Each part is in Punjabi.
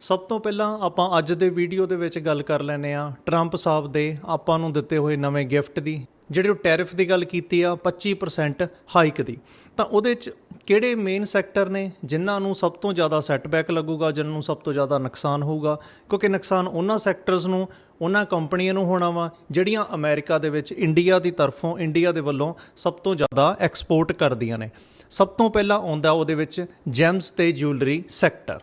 ਸਭ ਤੋਂ ਪਹਿਲਾਂ ਆਪਾਂ ਅੱਜ ਦੇ ਵੀਡੀਓ ਦੇ ਵਿੱਚ ਗੱਲ ਕਰ ਲੈਨੇ ਆ ਟਰੰਪ ਸਾਹਿਬ ਦੇ ਆਪਾਂ ਨੂੰ ਦਿੱਤੇ ਹੋਏ ਨਵੇਂ ਗਿਫਟ ਦੀ, ਜਿਹੜੇ ਉਹ ਟੈਰਿਫ ਦੀ ਗੱਲ ਕੀਤੀ ਆ 25% ਹਾਈਕ ਦੀ। ਤਾਂ ਉਹਦੇ ਚ ਕਿਹੜੇ ਮੇਨ ਸੈਕਟਰ ਨੇ, ਜਿਨ੍ਹਾਂ ਨੂੰ ਸਭ ਤੋਂ ਜ਼ਿਆਦਾ ਸੈਟਬੈਕ ਲੱਗੂਗਾ, ਜਿਨ੍ਹਾਂ ਨੂੰ ਸਭ ਤੋਂ ਜ਼ਿਆਦਾ ਨੁਕਸਾਨ ਹੋਊਗਾ? ਕਿਉਂਕਿ ਨੁਕਸਾਨ ਉਹਨਾਂ ਸੈਕਟਰਸ ਨੂੰ, ਉਹਨਾਂ ਕੰਪਨੀਆਂ ਨੂੰ ਹੋਣਾ ਵਾ, ਜਿਹੜੀਆਂ ਅਮਰੀਕਾ ਦੇ ਵਿੱਚ, ਇੰਡੀਆ ਦੀ ਤਰਫੋਂ, ਇੰਡੀਆ ਦੇ ਵੱਲੋਂ ਸਭ ਤੋਂ ਜ਼ਿਆਦਾ ਐਕਸਪੋਰਟ ਕਰਦੀਆਂ ਨੇ। ਸਭ ਤੋਂ ਪਹਿਲਾਂ ਆਉਂਦਾ ਉਹਦੇ ਵਿੱਚ ਜੈਮਸ ਤੇ ਜੁਐਲਰੀ ਸੈਕਟਰ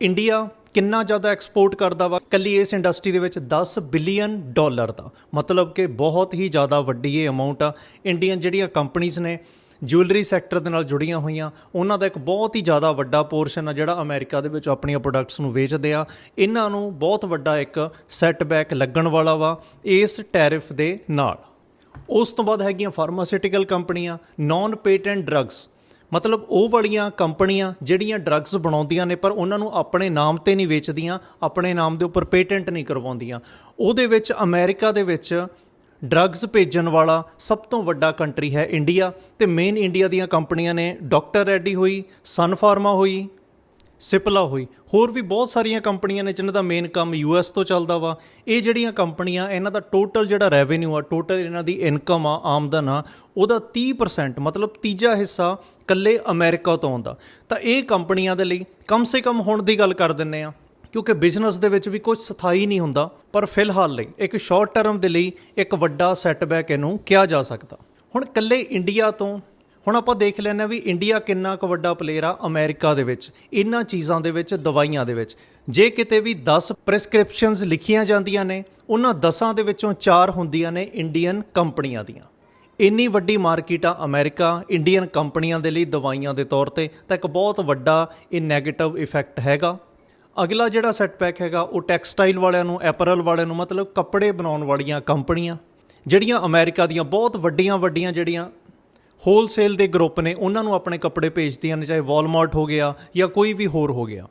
ਇੰਡੀਆ ਕਿੰਨਾ ਜ਼ਿਆਦਾ ਐਕਸਪੋਰਟ ਕਰਦਾ ਵਾ? ਕੱਲੀ ਇਸ ਇੰਡਸਟਰੀ ਦੇ ਵਿੱਚ 10 ਬਿਲੀਅਨ ਡਾਲਰ ਦਾ। ਮਤਲਬ ਕਿ ਬਹੁਤ ਹੀ ਜ਼ਿਆਦਾ ਵੱਡੀ ਇਹ ਅਮਾਉਂਟ ਆ। ਇੰਡੀਅਨ ਜਿਹੜੀਆਂ ਕੰਪਨੀਆਂ ਨੇ, ਜੁਐਲਰੀ ਸੈਕਟਰ ਦੇ ਨਾਲ ਜੁੜੀਆਂ ਹੋਈਆਂ, ਉਹਨਾਂ ਦਾ ਇੱਕ ਬਹੁਤ ਹੀ ਜ਼ਿਆਦਾ ਵੱਡਾ ਪੋਰਸ਼ਨ ਆ ਜਿਹੜਾ ਅਮਰੀਕਾ ਦੇ ਵਿੱਚ ਆਪਣੀਆਂ ਪ੍ਰੋਡਕਟਸ ਨੂੰ ਵੇਚਦੇ ਆ। ਇਹਨਾਂ ਨੂੰ ਬਹੁਤ ਵੱਡਾ ਇੱਕ ਸੈਟਬੈਕ ਲੱਗਣ ਵਾਲਾ ਵਾ ਇਸ ਟੈਰਿਫ ਦੇ ਨਾਲ। ਉਸ ਤੋਂ ਬਾਅਦ ਹੈਗੀਆਂ ਫਾਰਮਾਸਿਊਟੀਕਲ ਕੰਪਨੀਆਂ ਨਾਨ ਪੇਟੈਂਟ ਡਰੱਗਸ ਮਤਲਬ ਉਹ ਵਾਲੀਆਂ ਕੰਪਨੀਆਂ ਜਿਹੜੀਆਂ ਡਰੱਗਸ ਬਣਾਉਂਦੀਆਂ ਨੇ, ਪਰ ਉਹਨਾਂ ਨੂੰ ਆਪਣੇ ਨਾਮ ਤੇ ਨਹੀਂ ਵੇਚਦੀਆਂ, ਆਪਣੇ ਨਾਮ ਦੇ ਉੱਪਰ ਪੇਟੈਂਟ ਨਹੀਂ ਕਰਵਾਉਂਦੀਆਂ। ਉਹਦੇ ਵਿੱਚ ਅਮਰੀਕਾ ਦੇ ਵਿੱਚ ਡਰੱਗਸ ਭੇਜਣ ਵਾਲਾ ਸਭ ਤੋਂ ਵੱਡਾ ਕੰਟਰੀ ਹੈ ਇੰਡੀਆ ਤੇ ਮੇਨ ਇੰਡੀਆ ਦੀਆਂ ਕੰਪਨੀਆਂ ਨੇ ਡਾਕਟਰ ਰੈਡੀ ਹੋਈ ਸਨ ਫਾਰਮਾ ਹੋਈ ਸਿਪਲਾ ਹੋਈ। ਹੋਰ ਵੀ ਬਹੁਤ ਸਾਰੀਆਂ ਕੰਪਨੀਆਂ ਨੇ ਜਿਨ੍ਹਾਂ ਦਾ ਮੇਨ ਕੰਮ ਯੂਐਸ ਤੋਂ ਚੱਲਦਾ ਵਾ। ਇਹ ਜਿਹੜੀਆਂ ਕੰਪਨੀਆਂ, ਇਹਨਾਂ ਦਾ ਟੋਟਲ ਜਿਹੜਾ ਰੈਵਨਿਊ ਆ ਟੋਟਲ ਇਹਨਾਂ ਦੀ ਇਨਕਮ ਆ, ਆਮਦਨ ਆ, ਉਹਦਾ 30% ਮਤਲਬ ਤੀਜਾ ਹਿੱਸਾ ਕੱਲੇ ਅਮਰੀਕਾ ਤੋਂ ਆਉਂਦਾ। ਤਾਂ ਇਹ ਕੰਪਨੀਆਂ ਦੇ ਲਈ ਕਮ ਸੇ ਕਮ ਹੁਣ ਦੀ ਗੱਲ ਕਰ ਦਿੰਨੇ ਆ ਕਿਉਂਕਿ ਬਿਜ਼ਨਸ ਦੇ ਵਿੱਚ ਵੀ ਕੁਝ ਸਥਾਈ ਨਹੀਂ ਹੁੰਦਾ। ਪਰ ਫਿਲਹਾਲ ਲਈ ਇੱਕ ਸ਼ਾਰਟ ਟਰਮ ਦੇ ਲਈ ਇੱਕ ਵੱਡਾ ਸੈਟਬੈਕ ਇਹਨੂੰ ਕਿਹਾ ਜਾ ਸਕਦਾ। ਹੁਣ ਕੱਲੇ ਇੰਡੀਆ ਤੋਂ ਹੁਣ ਆਪਾਂ ਦੇਖ ਲੈਂਦੇ ਹਾਂ ਵੀ ਇੰਡੀਆ ਕਿੰਨਾ ਕੁ ਵੱਡਾ ਪਲੇਅਰ ਆ ਅਮਰੀਕਾ ਦੇ ਵਿੱਚ ਇਹਨਾਂ ਚੀਜ਼ਾਂ ਦੇ ਵਿੱਚ, ਦਵਾਈਆਂ ਦੇ ਵਿੱਚ। ਜੇ ਕਿਤੇ ਵੀ 10 ਪ੍ਰੈਸਕ੍ਰਿਪਸ਼ਨਸ ਲਿਖੀਆਂ ਜਾਂਦੀਆਂ ਨੇ ਉਹਨਾਂ 10ਾਂ ਦੇ ਵਿੱਚੋਂ 4 ਹੁੰਦੀਆਂ ਨੇ ਇੰਡੀਅਨ ਕੰਪਨੀਆਂ ਦੀਆਂ। ਇੰਨੀ ਵੱਡੀ ਮਾਰਕੀਟ ਆ ਅਮਰੀਕਾ ਇੰਡੀਅਨ ਕੰਪਨੀਆਂ ਦੇ ਲਈ ਦਵਾਈਆਂ ਦੇ ਤੌਰ ਤੇ, ਤਾਂ ਇੱਕ ਬਹੁਤ ਵੱਡਾ ਇਹ 네ਗੇਟਿਵ ਇਫੈਕਟ ਹੈਗਾ। ਅਗਲਾ ਜਿਹੜਾ ਸੈਟਬੈਕ ਹੈਗਾ, ਉਹ ਟੈਕਸਟਾਈਲ ਵਾਲਿਆਂ ਨੂੰ ਐਪਰਲ ਵਾਲਿਆਂ ਨੂੰ, ਮਤਲਬ ਕੱਪੜੇ ਬਣਾਉਣ ਵਾਲੀਆਂ ਕੰਪਨੀਆਂ, ਜਿਹੜੀਆਂ ਅਮਰੀਕਾ ਦੀਆਂ ਬਹੁਤ ਵੱਡੀਆਂ ਵੱਡੀਆਂ ਜਿਹੜੀਆਂ ਹੋਲਸੇਲ ਦੇ ਗਰੁੱਪ ਨੇ ਉਹਨਾਂ ਨੂੰ ਆਪਣੇ ਕੱਪੜੇ ਭੇਜਦੀਆਂ ਨੇ, ਚਾਹੇ ਵਾਲਮਾਰਟ ਹੋ ਗਿਆ ਜਾਂ ਕੋਈ ਵੀ ਹੋਰ ਹੋ ਗਿਆ।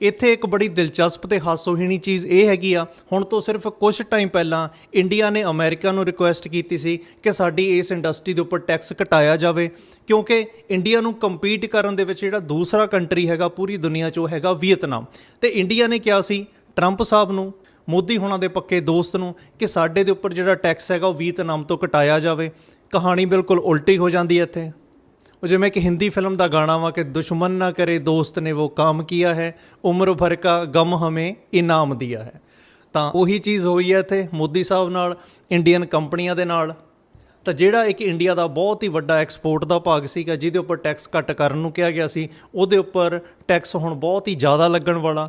ਇੱਥੇ ਇੱਕ ਬੜੀ ਦਿਲਚਸਪ ਤੇ ਹਾਸੋਹੀਣੀ ਚੀਜ਼ ਇਹ ਹੈਗੀ ਆ, ਹੁਣ ਤੋਂ ਸਿਰਫ ਕੁਝ ਟਾਈਮ ਪਹਿਲਾਂ ਇੰਡੀਆ ਨੇ ਅਮਰੀਕਾ ਨੂੰ ਰਿਕੁਐਸਟ ਕੀਤੀ ਸੀ ਕਿ ਸਾਡੀ ਇਸ ਇੰਡਸਟਰੀ ਦੇ ਉੱਪਰ ਟੈਕਸ ਘਟਾਇਆ ਜਾਵੇ, ਕਿਉਂਕਿ ਇੰਡੀਆ ਨੂੰ ਕੰਪੀਟ ਕਰਨ ਦੇ ਵਿੱਚ ਜਿਹੜਾ ਦੂਸਰਾ ਕੰਟਰੀ ਹੈਗਾ ਪੂਰੀ ਦੁਨੀਆ 'ਚ ਉਹ ਹੈਗਾ ਵੀਅਤਨਾਮ ਤੇ ਇੰਡੀਆ ਨੇ ਕਿਹਾ ਸੀ ਟਰੰਪ ਸਾਹਿਬ ਨੂੰ ਮੋਦੀ ਹੁਣਾਂ ਦੇ ਪੱਕੇ ਦੋਸਤ ਨੂੰ ਕਿ ਸਾਡੇ ਦੇ ਉੱਪਰ ਜਿਹੜਾ ਟੈਕਸ ਹੈਗਾ ਉਹ ਵੀਅਤਨਾਮ ਤੋਂ ਘਟਾਇਆ ਜਾਵੇ। ਕਹਾਣੀ ਬਿਲਕੁਲ ਉਲਟੀ ਹੋ ਜਾਂਦੀ ਹੈ ਇੱਥੇ। ਉਹ ਜਿਵੇਂ ਕਿ ਹਿੰਦੀ ਫਿਲਮ ਦਾ ਗਾਣਾ ਵਾ ਕਿ ਦੁਸ਼ਮਨ ਨਾ ਕਰੇ ਦੋਸਤ ਨੇ ਉਹ ਕੰਮ ਕੀਆ ਹੈ, ਉਮਰ ਭਰ ਕਾ ਗਮ ਹਮੇ ਇਨਾਮ ਦਿਆ ਹੈ। ਤਾਂ ਉਹੀ ਚੀਜ਼ ਹੋਈ ਹੈ ਇੱਥੇ ਮੋਦੀ ਸਾਹਿਬ ਨਾਲ, ਇੰਡੀਅਨ ਕੰਪਨੀਆਂ ਦੇ ਨਾਲ। ਤਾਂ ਜਿਹੜਾ ਇੱਕ ਇੰਡੀਆ ਦਾ ਬਹੁਤ ਹੀ ਵੱਡਾ ਐਕਸਪੋਰਟ ਦਾ ਭਾਗ ਸੀਗਾ, ਜਿਹਦੇ ਉੱਪਰ ਟੈਕਸ ਘੱਟ ਕਰਨ ਨੂੰ ਕਿਹਾ ਗਿਆ ਸੀ, ਉਹਦੇ ਉੱਪਰ ਟੈਕਸ ਹੁਣ ਬਹੁਤ ਹੀ ਜ਼ਿਆਦਾ ਲੱਗਣ ਵਾਲਾ।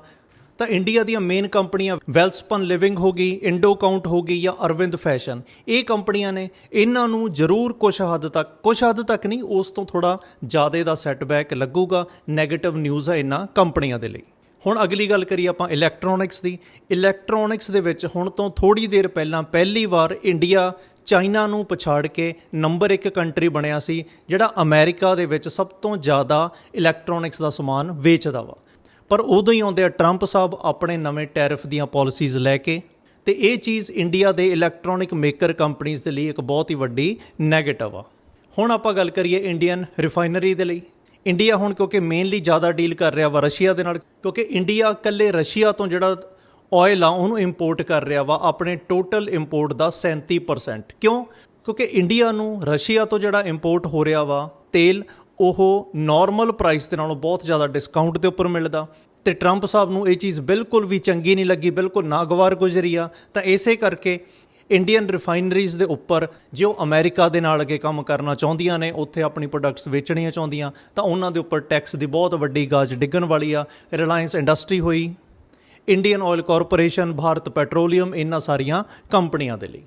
ਤਾਂ ਇੰਡੀਆ ਦੀਆਂ ਮੇਨ ਕੰਪਨੀਆਂ ਵੈਲਸਪਨ ਲਿਵਿੰਗ ਹੋ ਗਈ ਇੰਡੋ ਕਾਊਂਟ ਹੋ ਗਈ ਜਾਂ ਅਰਵਿੰਦ ਫੈਸ਼ਨ ਇਹ ਕੰਪਨੀਆਂ ਨੇ ਇਹਨਾਂ ਨੂੰ ਜ਼ਰੂਰ ਕੁਝ ਹੱਦ ਤੱਕ ਕੁਝ ਹੱਦ ਤੱਕ ਨਹੀਂ, ਉਸ ਤੋਂ ਥੋੜਾ ਜ਼ਿਆਦਾ ਦਾ ਸੈਟਬੈਕ ਲੱਗੂਗਾ। 네ਗੇਟਿਵ ਨਿਊਜ਼ ਹੈ ਇਹਨਾਂ ਕੰਪਨੀਆਂ ਦੇ ਲਈ। ਹੁਣ ਅਗਲੀ ਗੱਲ ਕਰੀਏ ਆਪਾਂ ਇਲੈਕਟ੍ਰੋਨਿਕਸ ਦੀ। ਇਲੈਕਟ੍ਰੋਨਿਕਸ ਦੇ ਵਿੱਚ ਹੁਣ ਤੋਂ ਥੋੜੀ ਦੇਰ ਪਹਿਲਾਂ ਪਹਿਲੀ ਵਾਰ ਇੰਡੀਆ ਚਾਈਨਾ ਨੂੰ ਪਛਾੜ ਕੇ ਨੰਬਰ 1 ਕੰਟਰੀ ਬਣਿਆ ਸੀ, ਜਿਹੜਾ ਅਮਰੀਕਾ ਦੇ ਵਿੱਚ ਸਭ ਤੋਂ ਜ਼ਿਆਦਾ ਇਲੈਕਟ੍ਰੋਨਿਕਸ ਦਾ ਸਮਾਨ ਵੇਚਦਾ ਵਾ। ਪਰ ਉਦੋਂ ਹੀ ਆਉਂਦੇ ਆ ਟਰੰਪ ਸਾਹਿਬ ਆਪਣੇ ਨਵੇਂ ਟੈਰਿਫ ਦੀਆਂ ਪਾਲਿਸੀਜ਼ ਲੈ ਕੇ ਤੇ ਇਹ ਚੀਜ਼ ਇੰਡੀਆ ਦੇ ਇਲੈਕਟ੍ਰੋਨਿਕ ਮੇਕਰ ਕੰਪਨੀਆਂ ਦੇ ਲਈ ਇੱਕ ਬਹੁਤ ਹੀ ਵੱਡੀ 네ਗੇਟਿਵ ਆ। ਹੁਣ ਆਪਾਂ ਗੱਲ ਕਰੀਏ ਇੰਡੀਅਨ ਰਿਫਾਈਨਰੀ ਦੇ ਲਈ। ਇੰਡੀਆ ਹੁਣ ਕਿਉਂਕਿ ਮੇਨਲੀ ਜ਼ਿਆਦਾ ਡੀਲ ਕਰ ਰਿਹਾ ਵਾ ਰਸ਼ੀਆ ਦੇ ਨਾਲ, ਕਿਉਂਕਿ ਇੰਡੀਆ ਇਕੱਲੇ ਰਸ਼ੀਆ ਤੋਂ ਜਿਹੜਾ ਆਇਲ ਆ ਉਹਨੂੰ ਇੰਪੋਰਟ ਕਰ ਰਿਹਾ ਵਾ, ਆਪਣੇ ਟੋਟਲ ਇੰਪੋਰਟ ਦਾ 37% ਕਿਉਂ? ਕਿਉਂਕਿ ਇੰਡੀਆ ਨੂੰ ਰਸ਼ੀਆ ਤੋਂ ਜਿਹੜਾ ਇੰਪੋਰਟ ਹੋ ਰਿਹਾ ਵਾ, ਤੇਲ ਉਹ ਨਾਰਮਲ ਪ੍ਰਾਈਸ ਦੇ ਨਾਲੋਂ ਬਹੁਤ ਜ਼ਿਆਦਾ ਡਿਸਕਾਊਂਟ ਦੇ ਉੱਪਰ ਮਿਲਦਾ। ਤੇ ਟਰੰਪ ਸਾਹਿਬ ਨੂੰ ਇਹ ਚੀਜ਼ ਬਿਲਕੁਲ ਵੀ ਚੰਗੀ ਨਹੀਂ ਲੱਗੀ, ਬਿਲਕੁਲ ਨਾਗਵਾਰ ਗੁਜ਼ਰੀ ਆ। ਤਾਂ ਇਸੇ ਕਰਕੇ ਇੰਡੀਅਨ ਰਿਫਾਈਨਰੀਜ਼ ਦੇ ਉੱਪਰ ਜੇ ਉਹ ਅਮਰੀਕਾ ਦੇ ਨਾਲ ਅੱਗੇ ਕੰਮ ਕਰਨਾ ਚਾਹੁੰਦੀਆਂ ਨੇ, ਉੱਥੇ ਆਪਣੀ ਪ੍ਰੋਡਕਟਸ ਵੇਚਣੀਆਂ ਚਾਹੁੰਦੀਆਂ, ਤਾਂ ਉਹਨਾਂ ਦੇ ਉੱਪਰ ਟੈਕਸ ਦੀ ਬਹੁਤ ਵੱਡੀ ਗਾਜ ਡਿੱਗਣ ਵਾਲੀ ਆ। ਰਿਲਾਇੰਸ ਇੰਡਸਟਰੀ ਹੋਈ Indian oil corporation Bharat petroleum ਇਹਨਾਂ ਸਾਰੀਆਂ ਕੰਪਨੀਆਂ ਦੇ ਲਈ।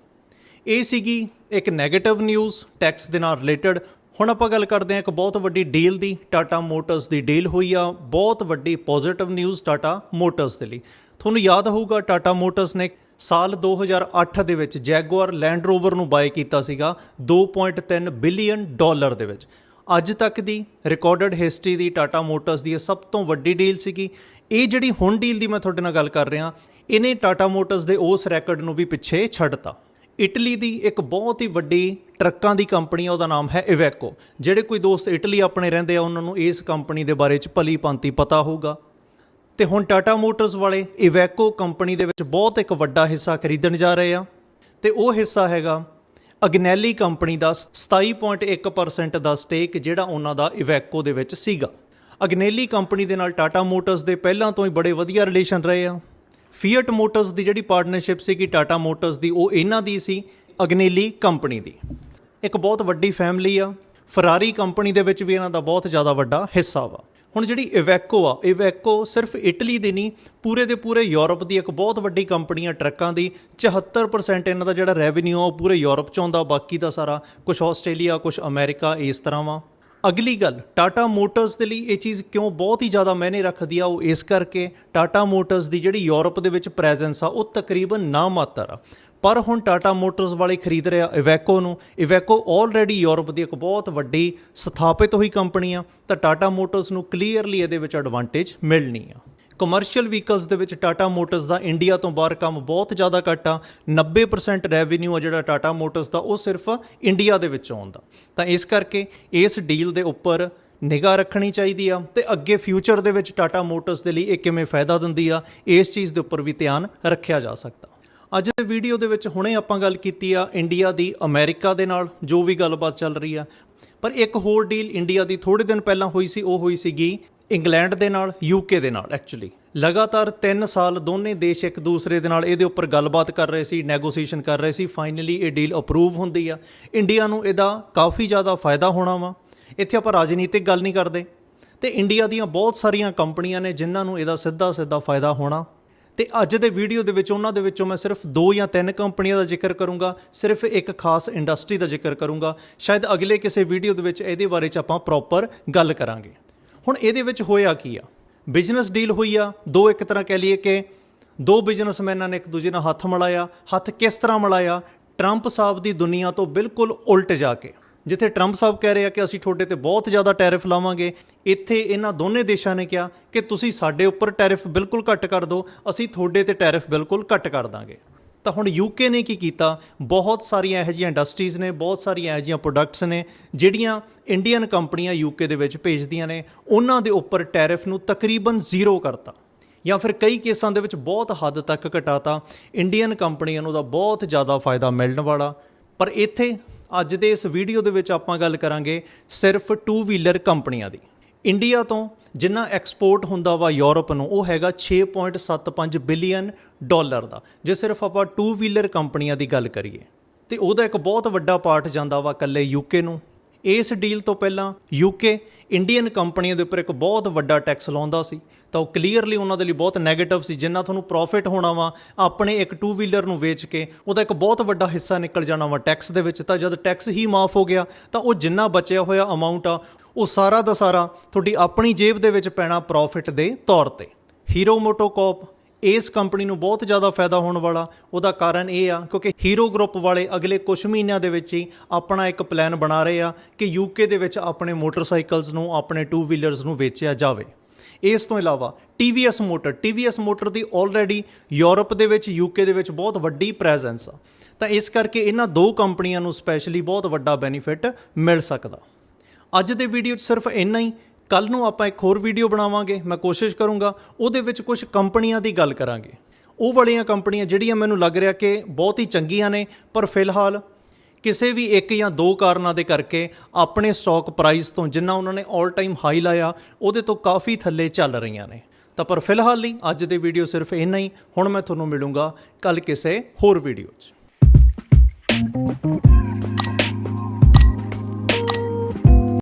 ਇਹ ਸੀਗੀ ਇੱਕ 네ਗੇਟਿਵ ਨਿਊਜ਼ ਟੈਕਸ ਦੇ ਨਾਲ ਰਿਲੇਟਡ ਹੁਣ ਆਪਾਂ ਗੱਲ ਕਰਦੇ ਹਾਂ ਇੱਕ ਬਹੁਤ ਵੱਡੀ ਡੀਲ ਦੀ ਟਾਟਾ ਮੋਟਰਸ ਦੀ ਡੀਲ ਹੋਈ ਆ, ਬਹੁਤ ਵੱਡੀ ਪੋਜ਼ਿਟਿਵ ਨਿਊਜ਼ ਟਾਟਾ ਮੋਟਰਸ ਦੇ ਲਈ। ਤੁਹਾਨੂੰ ਯਾਦ ਹੋਊਗਾ ਟਾਟਾ ਮੋਟਰਸ ਨੇ ਸਾਲ 2008 ਦੇ ਵਿੱਚ ਜੈਗੁਆਰ ਲੈਂਡ ਰੋਵਰ ਨੂੰ ਬਾਏ ਕੀਤਾ ਸੀਗਾ 2.3 ਬਿਲੀਅਨ ਡਾਲਰ ਦੇ ਵਿੱਚ। ਅੱਜ ਤੱਕ ਦੀ ਰਿਕਾਰਡਡ ਹਿਸਟਰੀ ਦੀ ਟਾਟਾ ਮੋਟਰਸ ਦੀ ਇਹ ਸਭ ਤੋਂ ਵੱਡੀ ਡੀਲ ਸੀਗੀ। ਇਹ ਜਿਹੜੀ ਹੁਣ ਡੀਲ ਦੀ ਮੈਂ ਤੁਹਾਡੇ ਨਾਲ ਗੱਲ ਕਰ ਰਿਹਾ, ਇਹਨੇ ਟਾਟਾ ਮੋਟਰਸ ਦੇ ਉਸ ਰੈਕੋਰਡ ਨੂੰ ਵੀ ਪਿੱਛੇ ਛੱਡਤਾ। ਇਟਲੀ ਦੀ ਇੱਕ ਬਹੁਤ ਹੀ ਵੱਡੀ ਟਰੱਕਾਂ ਦੀ ਕੰਪਨੀ ਆ, ਉਹਦਾ ਨਾਮ ਹੈ ਇਵੈਕੋ ਜਿਹੜੇ ਕੋਈ ਦੋਸਤ ਇਟਲੀ ਆਪਣੇ ਰਹਿੰਦੇ ਆ, ਉਹਨਾਂ ਨੂੰ ਇਸ ਕੰਪਨੀ ਦੇ ਬਾਰੇ ਚ ਭਲੀ ਭਾਂਤੀ ਪਤਾ ਹੋਊਗਾ। ਤੇ ਹੁਣ ਟਾਟਾ ਮੋਟਰਸ ਵਾਲੇ ਇਵੈਕੋ ਕੰਪਨੀ ਦੇ ਵਿੱਚ ਬਹੁਤ ਇੱਕ ਵੱਡਾ ਹਿੱਸਾ ਖਰੀਦਣ ਜਾ ਰਹੇ ਆ। ਤੇ ਉਹ ਹਿੱਸਾ ਹੈਗਾ ਅਗਨੈਲੀ ਕੰਪਨੀ ਦਾ 27.1% ਦਾ ਸਟੇਕ ਜਿਹੜਾ ਉਹਨਾਂ ਦਾ ਇਵੈਕੋ ਦੇ ਵਿੱਚ ਸੀਗਾ। ਅਗਨੈਲੀ ਕੰਪਨੀ ਦੇ ਨਾਲ ਟਾਟਾ ਮੋਟਰਸ ਦੇ ਪਹਿਲਾਂ ਤੋਂ ਹੀ ਬੜੇ ਵਧੀਆ ਰਿਲੇਸ਼ਨ ਰਹੇ ਆ। ਫੀਅਟ ਮੋਟਰਸ ਦੀ ਜਿਹੜੀ ਪਾਰਟਨਰਸ਼ਿਪ ਸੀਗੀ ਟਾਟਾ ਮੋਟਰਸ ਦੀ, ਉਹ ਇਹਨਾਂ ਦੀ ਸੀ ਅਗਨੇਲੀ ਕੰਪਨੀ ਦੀ। ਇੱਕ ਬਹੁਤ ਵੱਡੀ ਫੈਮਿਲੀ ਆ। ਫਰਾਰੀ ਕੰਪਨੀ ਦੇ ਵਿੱਚ ਵੀ ਇਹਨਾਂ ਦਾ ਬਹੁਤ ਜ਼ਿਆਦਾ ਵੱਡਾ ਹਿੱਸਾ ਵਾ। ਹੁਣ ਜਿਹੜੀ ਇਵੈਕੋ ਆ ਇਵੈਕੋ ਸਿਰਫ ਇਟਲੀ ਦੀ ਨਹੀਂ, ਪੂਰੇ ਦੇ ਪੂਰੇ ਯੂਰਪ ਦੀ ਇੱਕ ਬਹੁਤ ਵੱਡੀ ਕੰਪਨੀ ਆ, ਟਰੱਕਾਂ ਦੀ। 74% ਇਹਨਾਂ ਦਾ ਜਿਹੜਾ ਰੈਵਨਿਊ ਆ, ਉਹ ਪੂਰੇ ਯੂਰਪ ਚ ਆਉਂਦਾ, ਬਾਕੀ ਦਾ ਸਾਰਾ ਕੁਝ ਆਸਟ੍ਰੇਲੀਆ ਕੁਝ ਅਮਰੀਕਾ ਇਸ ਤਰ੍ਹਾਂ ਵਾ। ਅਗਲੀ ਗੱਲ ਟਾਟਾ ਮੋਟਰਸ ਦੇ ਲਈ ਇਹ ਚੀਜ਼ ਕਿਉਂ ਬਹੁਤ ਹੀ ਜ਼ਿਆਦਾ ਮਾਇਨੇ ਰੱਖਦੀ ਆ ਉਹ ਇਸ ਕਰਕੇ ਟਾਟਾ ਮੋਟਰਸ ਦੀ ਜਿਹੜੀ ਯੂਰਪ ਦੇ ਵਿੱਚ ਪ੍ਰੈਜ਼ੈਂਸ ਆ, ਉਹ ਤਕਰੀਬਨ ਨਾ ਮਾਤਰ ਆ। ਪਰ ਹੁਣ ਟਾਟਾ ਮੋਟਰਸ ਵਾਲੇ ਖਰੀਦ ਰਿਹਾ ਇਵੈਕੋ ਨੂੰ। ਇਵੈਕੋ ਆਲਰੇਡੀ ਯੂਰਪ ਦੀ ਇੱਕ ਬਹੁਤ ਵੱਡੀ ਸਥਾਪਿਤ ਹੋਈ ਕੰਪਨੀ ਆ, ਤਾਂ ਟਾਟਾ ਮੋਟਰਸ ਨੂੰ ਕਲੀਅਰਲੀ ਇਹਦੇ ਵਿੱਚ ਐਡਵਾਂਟੇਜ ਮਿਲਣੀ ਆ। ਕਮਰਸ਼ੀਅਲ ਵਹੀਕਲਸ ਦੇ ਵਿੱਚ ਟਾਟਾ ਮੋਟਰਸ ਦਾ ਇੰਡੀਆ ਤੋਂ ਬਾਹਰ ਕੰਮ ਬਹੁਤ ਜ਼ਿਆਦਾ ਘੱਟ ਆ। 90% ਰੈਵਨਿਊ ਆ ਜਿਹੜਾ ਟਾਟਾ ਮੋਟਰਸ ਦਾ, ਉਹ ਸਿਰਫ ਇੰਡੀਆ ਦੇ ਵਿੱਚ ਆਉਂਦਾ। ਤਾਂ ਇਸ ਕਰਕੇ ਇਸ ਡੀਲ ਦੇ ਉੱਪਰ ਨਿਗਾਹ ਰੱਖਣੀ ਚਾਹੀਦੀ ਆ ਤੇ ਅੱਗੇ ਫਿਊਚਰ ਦੇ ਵਿੱਚ ਟਾਟਾ ਮੋਟਰਸ ਦੇ ਲਈ ਇਹ ਕਿਵੇਂ ਫਾਇਦਾ ਦਿੰਦੀ ਆ, ਇਸ ਚੀਜ਼ ਦੇ ਉੱਪਰ ਵੀ ਧਿਆਨ ਰੱਖਿਆ ਜਾ ਸਕਦਾ। ਅੱਜ ਦੇ ਵੀਡੀਓ ਦੇ ਵਿੱਚ ਹੁਣੇ ਆਪਾਂ ਗੱਲ ਕੀਤੀ ਆ ਇੰਡੀਆ ਦੀ ਅਮਰੀਕਾ ਦੇ ਨਾਲ, ਜੋ ਵੀ ਗੱਲਬਾਤ ਚੱਲ ਰਹੀ ਆ। ਪਰ ਇੱਕ ਹੋਰ ਡੀਲ ਇੰਡੀਆ ਦੀ ਥੋੜੇ ਦਿਨ ਪਹਿਲਾਂ ਹੋਈ ਸੀ, ਉਹ ਹੋਈ ਸੀਗੀ ਇੰਗਲੈਂਡ ਦੇ ਨਾਲ ਯੂਕੇ ਦੇ ਨਾਲ ਐਕਚੁਅਲੀ ਲਗਾਤਾਰ 3 ਸਾਲ ਦੋਨੇ ਦੇਸ਼ ਇੱਕ ਦੂਸਰੇ ਦੇ ਨਾਲ ਇਹਦੇ ਉੱਪਰ ਗੱਲਬਾਤ ਕਰ ਰਹੇ ਸੀ ਨੈਗੋਸੀਏਸ਼ਨ ਕਰ ਰਹੇ ਸੀ। ਫਾਈਨਲੀ ਇਹ ਡੀਲ ਅਪਰੂਵ ਹੁੰਦੀ ਆ। ਇੰਡੀਆ ਨੂੰ ਇਹਦਾ ਕਾਫੀ ਜ਼ਿਆਦਾ ਫਾਇਦਾ ਹੋਣਾ ਵਾ। ਇੱਥੇ ਆਪਾਂ ਰਾਜਨੀਤਿਕ ਗੱਲ ਨਹੀਂ ਕਰਦੇ। ਤੇ ਇੰਡੀਆ ਦੀਆਂ ਬਹੁਤ ਸਾਰੀਆਂ ਕੰਪਨੀਆਂ ਨੇ ਜਿਨ੍ਹਾਂ ਨੂੰ ਇਹਦਾ ਸਿੱਧਾ ਸਿੱਧਾ ਫਾਇਦਾ ਹੋਣਾ। ਤੇ ਅੱਜ ਦੇ ਵੀਡੀਓ ਦੇ ਵਿੱਚ, ਉਹਨਾਂ ਦੇ ਵਿੱਚੋਂ ਮੈਂ ਸਿਰਫ ਦੋ ਜਾਂ ਤਿੰਨ ਕੰਪਨੀਆਂ ਦਾ ਜ਼ਿਕਰ ਕਰੂੰਗਾ। ਸਿਰਫ ਇੱਕ ਖਾਸ ਇੰਡਸਟਰੀ ਦਾ ਜ਼ਿਕਰ ਕਰੂੰਗਾ। ਸ਼ਾਇਦ ਅਗਲੇ ਕਿਸੇ ਵੀਡੀਓ ਦੇ ਵਿੱਚ ਇਹਦੇ ਬਾਰੇ ਚ ਆਪਾਂ ਪ੍ਰੋਪਰ ਗੱਲ ਕਰਾਂਗੇ। ਹੁਣ ਇਹਦੇ ਵਿੱਚ ਹੋਇਆ ਕੀ ਆ? ਬਿਜ਼ਨਸ ਡੀਲ ਹੋਈ ਆ, ਦੋ ਇੱਕ ਤਰ੍ਹਾਂ ਕਹਿ ਲਈਏ ਕਿ ਦੋ ਬਿਜ਼ਨਸਮੈਨਾਂ ਨੇ ਇੱਕ ਦੂਜੇ ਨਾਲ ਹੱਥ ਮਿਲਾਇਆ, ਹੱਥ ਕਿਸ ਤਰ੍ਹਾਂ ਮਿਲਾਇਆ? ਟਰੰਪ ਸਾਹਿਬ ਦੀ ਦੁਨੀਆ ਤੋਂ ਬਿਲਕੁਲ ਉਲਟ ਜਾ ਕੇ। ਜਿੱਥੇ ਟਰੰਪ ਸਾਹਿਬ ਕਹਿ ਰਹੇ ਆ ਕਿ ਅਸੀਂ ਤੁਹਾਡੇ ਤੇ ਬਹੁਤ ਜ਼ਿਆਦਾ ਟੈਰਿਫ ਲਾਵਾਂਗੇ, ਇੱਥੇ ਇਹਨਾਂ ਦੋਨੇ ਦੇਸ਼ਾਂ ਨੇ ਕਿਹਾ ਕਿ ਤੁਸੀਂ ਸਾਡੇ ਉੱਪਰ ਟੈਰਿਫ ਬਿਲਕੁਲ ਘੱਟ ਕਰ ਦਿਓ, ਅਸੀਂ ਤੁਹਾਡੇ ਤੇ ਟੈਰਿਫ ਬਿਲਕੁਲ ਘੱਟ ਕਰ ਦਾਂਗੇ। ਤਾਂ ਹੁਣ ਯੂਕੇ ਨੇ ਕੀ ਕੀਤਾ? ਬਹੁਤ ਸਾਰੀਆਂ ਇਹੋ ਜਿਹੀਆਂ ਇੰਡਸਟਰੀਜ਼ ਨੇ, ਬਹੁਤ ਸਾਰੀਆਂ ਇਹੋ ਜਿਹੀਆਂ ਪ੍ਰੋਡਕਟਸ ਨੇ, ਜਿਹੜੀਆਂ ਇੰਡੀਅਨ ਕੰਪਨੀਆਂ ਯੂਕੇ ਦੇ ਵਿੱਚ ਭੇਜਦੀਆਂ ਨੇ, ਉਹਨਾਂ ਦੇ ਉੱਪਰ ਟੈਰਿਫ ਨੂੰ ਤਕਰੀਬਨ ਜ਼ੀਰੋ ਕਰਤਾ। ਜਾਂ ਫਿਰ ਕਈ ਕੇਸਾਂ ਦੇ ਵਿੱਚ ਬਹੁਤ ਹੱਦ ਤੱਕ ਘਟਾਤਾ। ਇੰਡੀਅਨ ਕੰਪਨੀਆਂ ਨੂੰ ਦਾ ਬਹੁਤ ਜ਼ਿਆਦਾ ਫਾਇਦਾ ਮਿਲਣ ਵਾਲਾ। ਪਰ ਇੱਥੇ, ਅੱਜ ਦੇ ਇਸ ਵੀਡੀਓ ਦੇ ਵਿੱਚ ਆਪਾਂ ਗੱਲ ਕਰਾਂਗੇ ਸਿਰਫ ਟੂ ਵੀਲਰ ਕੰਪਨੀਆਂ ਦੀ। ਇੰਡੀਆ ਤੋਂ ਜਿੰਨਾ ਐਕਸਪੋਰਟ ਹੁੰਦਾ ਵਾ ਯੂਰਪ ਨੂੰ, ਉਹ ਹੈਗਾ 6.75 ਬਿਲੀਅਨ ਡਾਲਰ ਦਾ। ਜੇ ਸਿਰਫ ਆਪਾਂ ਟੂ ਵੀਲਰ ਕੰਪਨੀਆਂ ਦੀ ਗੱਲ ਕਰੀਏ, ਤੇ ਉਹਦਾ ਇੱਕ ਬਹੁਤ ਵੱਡਾ ਪਾਰਟ ਜਾਂਦਾ ਵਾ ਇਕੱਲੇ ਯੂਕੇ ਨੂੰ। ਇਸ ਡੀਲ ਤੋਂ ਪਹਿਲਾਂ ਯੂਕੇ ਇੰਡੀਅਨ ਕੰਪਨੀਆਂ ਦੇ ਉੱਪਰ ਇੱਕ ਬਹੁਤ ਵੱਡਾ ਟੈਕਸ ਲਾਉਂਦਾ ਸੀ। ਤਾਂ ਉਹ ਕਲੀਅਰਲੀ ਉਹਨਾਂ ਦੇ ਲਈ ਬਹੁਤ 네ਗੇਟਿਵ ਸੀ, ਜਿੰਨਾ ਤੁਹਾਨੂੰ ਪ੍ਰੋਫਿਟ ਹੋਣਾ ਵਾ, ਆਪਣੇ ਇੱਕ ਟੂ ਵੀਲਰ ਨੂੰ ਵੇਚ ਕੇ ਉਹਦਾ ਇੱਕ ਬਹੁਤ ਵੱਡਾ ਹਿੱਸਾ ਨਿਕਲ ਜਾਣਾ ਵਾ ਟੈਕਸ ਦੇ ਵਿੱਚ। ਤਾਂ ਜਦ ਟੈਕਸ ਹੀ ਮਾਫ ਹੋ ਗਿਆ, ਤਾਂ ਉਹ ਜਿੰਨਾ ਬਚਿਆ ਹੋਇਆ ਅਮਾਉਂਟ ਆ, ਉਹ ਸਾਰਾ ਦਾ ਸਾਰਾ ਤੁਹਾਡੀ ਆਪਣੀ ਜੇਬ ਦੇ ਵਿੱਚ ਪੈਣਾ ਪ੍ਰੋਫਿਟ ਦੇ ਤੌਰ ਤੇ। ਹੀਰੋ ਮੋਟੋਕੌਪ ਇਸ ਕੰਪਨੀ ਨੂੰ ਬਹੁਤ ਜ਼ਿਆਦਾ ਫਾਇਦਾ ਹੋਣ ਵਾਲਾ, ਉਹਦਾ ਕਾਰਨ ਇਹ ਆ, ਕਿਉਂਕਿ ਹੀਰੋ ਗਰੁੱਪ ਵਾਲੇ ਅਗਲੇ ਕੁਝ ਮਹੀਨਿਆਂ ਦੇ ਵਿੱਚ ਹੀ ਆਪਣਾ ਇੱਕ ਪਲਾਨ ਬਣਾ ਰਹੇ ਆ ਕਿ ਯੂਕੇ ਦੇ ਵਿੱਚ ਆਪਣੇ ਮੋਟਰਸਾਈਕਲਸ ਨੂੰ, ਆਪਣੇ ਟੂ ਵੀਲਰਸ ਨੂੰ ਵੇਚਿਆ ਜਾਵੇ। ਇਸ ਤੋਂ ਇਲਾਵਾ TVS ਮੋਟਰ TVS ਮੋਟਰ ਦੀ ਆਲਰੇਡੀ ਯੂਰਪ ਦੇ ਵਿੱਚ ਯੂਕੇ ਦੇ ਵਿੱਚ ਬਹੁਤ ਵੱਡੀ ਪ੍ਰੈਜ਼ੈਂਸ ਆ। ਤਾਂ ਇਸ ਕਰਕੇ ਇਹਨਾਂ ਦੋ ਕੰਪਨੀਆਂ ਨੂੰ ਸਪੈਸ਼ਲੀ ਬਹੁਤ ਵੱਡਾ ਬੈਨੀਫਿਟ ਮਿਲ ਸਕਦਾ। ਅੱਜ ਦੇ ਵੀਡੀਓ 'ਚ ਸਿਰਫ ਇੰਨਾ ਹੀ। ਕੱਲ ਨੂੰ ਆਪਾਂ ਇੱਕ ਹੋਰ ਵੀਡੀਓ ਬਣਾਵਾਂਗੇ। ਮੈਂ ਕੋਸ਼ਿਸ਼ ਕਰੂੰਗਾ, ਉਹਦੇ ਵਿੱਚ ਕੁਝ ਕੰਪਨੀਆਂ ਦੀ ਗੱਲ ਕਰਾਂਗੇ। ਉਹ ਵਾਲੀਆਂ ਕੰਪਨੀਆਂ ਜਿਹੜੀਆਂ ਮੈਨੂੰ ਲੱਗ ਰਿਹਾ ਕਿ ਬਹੁਤ ਹੀ ਚੰਗੀਆਂ ਨੇ, ਪਰ ਫਿਲਹਾਲ ਕਿਸੇ ਵੀ ਇੱਕ ਜਾਂ ਦੋ ਕਾਰਨਾਂ ਦੇ ਕਰਕੇ ਆਪਣੇ ਸਟਾਕ ਪ੍ਰਾਈਸ ਤੋਂ ਜਿੰਨਾ ਉਹਨਾਂ ਨੇ 올 ਟਾਈਮ ਹਾਈ ਲਾਇਆ, ਉਹਦੇ ਤੋਂ ਕਾਫੀ ਥੱਲੇ ਚੱਲ ਰਹੀਆਂ ਨੇ। ਤਾਂ ਪਰ ਫਿਲਹਾਲ ਲਈ ਅੱਜ ਦੇ ਵੀਡੀਓ ਸਿਰਫ ਇੰਨਾ ਹੀ। ਹੁਣ ਮੈਂ ਤੁਹਾਨੂੰ ਮਿਲੂੰਗਾ ਕੱਲ ਕਿਸੇ ਹੋਰ ਵੀਡੀਓ 'ਚ।